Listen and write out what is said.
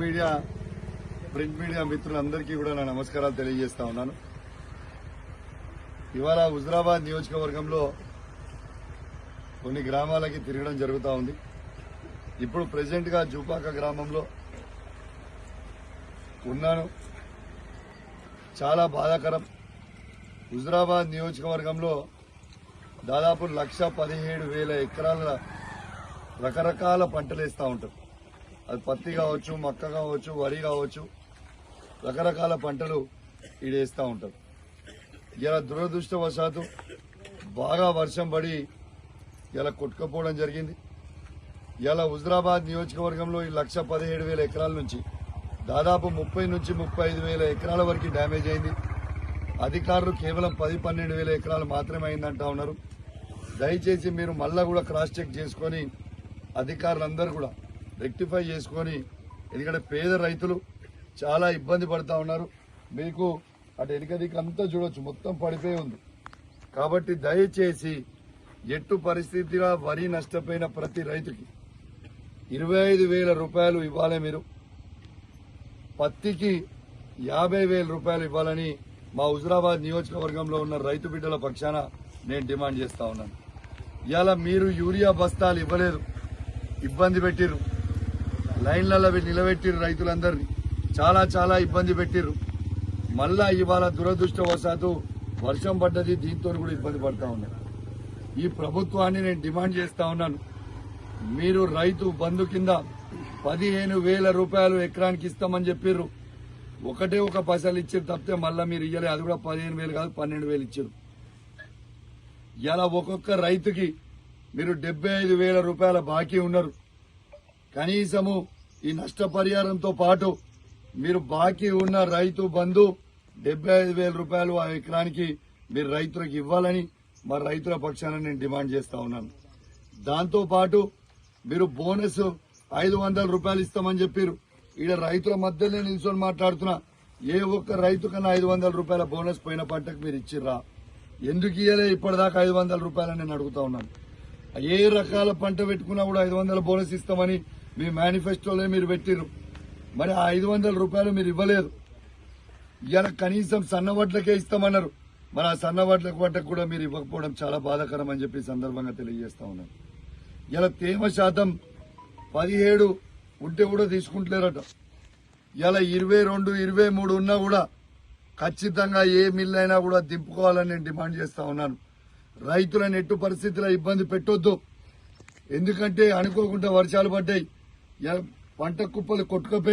Media print media మిత్రులందరికీ కూడా నా నమస్కారాలు తెలియజేస్తా ఉన్నాను. ఇవాళ హుజరాబాద్ నియోజకవర్గంలో కొన్ని గ్రామాలకి తిరగడం జరుగుతూ ఉంది. ఇప్పుడు ప్రజెంట్గా జూపాక గ్రామంలో ఉన్నాను. చాలా బాధాకరం. హుజరాబాద్ నియోజకవర్గంలో దాదాపు లక్ష పదిహేడు వేల ఎకరాల రకరకాల పంటలు వేస్తూ ఉంటారు. అది పత్తి కావచ్చు మక్క కావచ్చు వరి కావచ్చు రకరకాల పంటలు ఈడేస్తూ ఉంటారు. ఇలా దురదృష్టవశాత్తు బాగా వర్షం పడి ఇలా కొట్టుకపోవడం జరిగింది. ఇలా హుజరాబాద్ నియోజకవర్గంలో ఈ లక్ష పదిహేడు వేల ఎకరాల నుంచి దాదాపు ముప్పై నుంచి ముప్పై ఐదు వేల ఎకరాల వరకు డ్యామేజ్ అయింది. అధికారులు కేవలం పది పన్నెండు వేల ఎకరాలు మాత్రమే అయిందంటా ఉన్నారు. దయచేసి మీరు మళ్ళా కూడా క్రాస్ చెక్ చేసుకొని అధికారులందరూ కూడా రెక్టిఫై చేసుకొని ఎందుకంటే పేద రైతులు చాలా ఇబ్బంది పడుతూ ఉన్నారు. మీకు అటు వెనుక దిక్కు అంతా చూడొచ్చు మొత్తం పడిపోయి ఉంది. కాబట్టి దయచేసి ఎట్టు పరిస్థితిగా వరి నష్టపోయిన ప్రతి రైతుకి ఇరవై ఐదు వేల రూపాయలు ఇవ్వాలి మీరు. పత్తికి యాభై వేల రూపాయలు ఇవ్వాలని మా హుజరాబాద్ నియోజకవర్గంలో ఉన్న రైతు బిడ్డల పక్షాన నేను డిమాండ్ చేస్తా ఉన్నాను. ఇలా మీరు యూరియా బస్తాలు ఇవ్వలేదు ఇబ్బంది పెట్టిర్రు. లైన్లలో నిలబెట్టిర్రు రైతులందరినీ. చాలా చాలా ఇబ్బంది పెట్టిర్రు. మళ్ళా ఇవాళ దురదృష్టవశాత్తు వర్షం పడ్డది దీంతో కూడా ఇబ్బంది పడతా ఉన్నారు. ఈ ప్రభుత్వాన్ని నేను డిమాండ్ చేస్తా ఉన్నాను. మీరు రైతు బంధు కింద పదిహేను వేల రూపాయలు ఎకరానికి ఇస్తామని చెప్పిర్రు. ఒకటే ఒక పైసలు ఇచ్చారు తప్పితే మళ్ళీ మీరు ఇయ్యలే. అది కూడా పదిహేను వేలు కాదు పన్నెండు వేలు ఇచ్చారు ఇలా ఒక్కొక్క రైతుకి మీరు డెబ్బై ఐదు వేల రూపాయల బాకీ ఉన్నారు. కనీసము ఈ నష్టపరిహారంతో పాటు మీరు బాకీ ఉన్న రైతు బంధు డెబ్బై ఐదు వేల రూపాయలు ఆ ఎకరానికి మీరు రైతులకు ఇవ్వాలని మా రైతుల పక్షాన నేను డిమాండ్ చేస్తా ఉన్నాను. దాంతోపాటు మీరు బోనస్ ఐదు వందల రూపాయలు ఇస్తామని చెప్పారు. ఈడ రైతుల మధ్యలో నిల్చొని మాట్లాడుతున్నా ఏ ఒక్క రైతు కన్నా ఐదు వందల రూపాయల బోనస్ పోయిన పంటకు మీరు ఇచ్చిర్రా? ఎందుకు ఇయ్యలే ఇప్పటిదాకా ఐదు వందల రూపాయలని నేను అడుగుతా ఉన్నాను. ఏ రకాల పంట పెట్టుకున్నా కూడా ఐదు వందల బోనస్ ఇస్తామని మీ మేనిఫెస్టోలో మీరు పెట్టిర్రు. మరి ఆ ఐదు వందల రూపాయలు మీరు ఇవ్వలేదు ఇవాళ కనీసం సన్నవడ్లకే ఇస్తామన్నారు. మరి ఆ సన్నవడ్లకు పంటకు కూడా మీరు ఇవ్వకపోవడం చాలా బాధాకరం అని చెప్పి సందర్భంగా తెలియజేస్తా ఉన్నాను ఇలా తేమ శాతం పదిహేడు ఉంటే కూడా తీసుకుంటలేరట. ఇలా ఇరవై రెండు ఇరవై మూడు ఉన్నా కూడా ఖచ్చితంగా ఏ మిల్ అయినా కూడా దింపుకోవాలని నేను డిమాండ్ చేస్తా ఉన్నాను. రైతులను ఎట్టు పరిస్థితుల్లో ఇబ్బంది పెట్టొద్దు. ఎందుకంటే అనుకోకుండా వర్షాలు పడ్డాయి. ఇలా పంట కుప్పలు కొట్టుకుపోయినాయి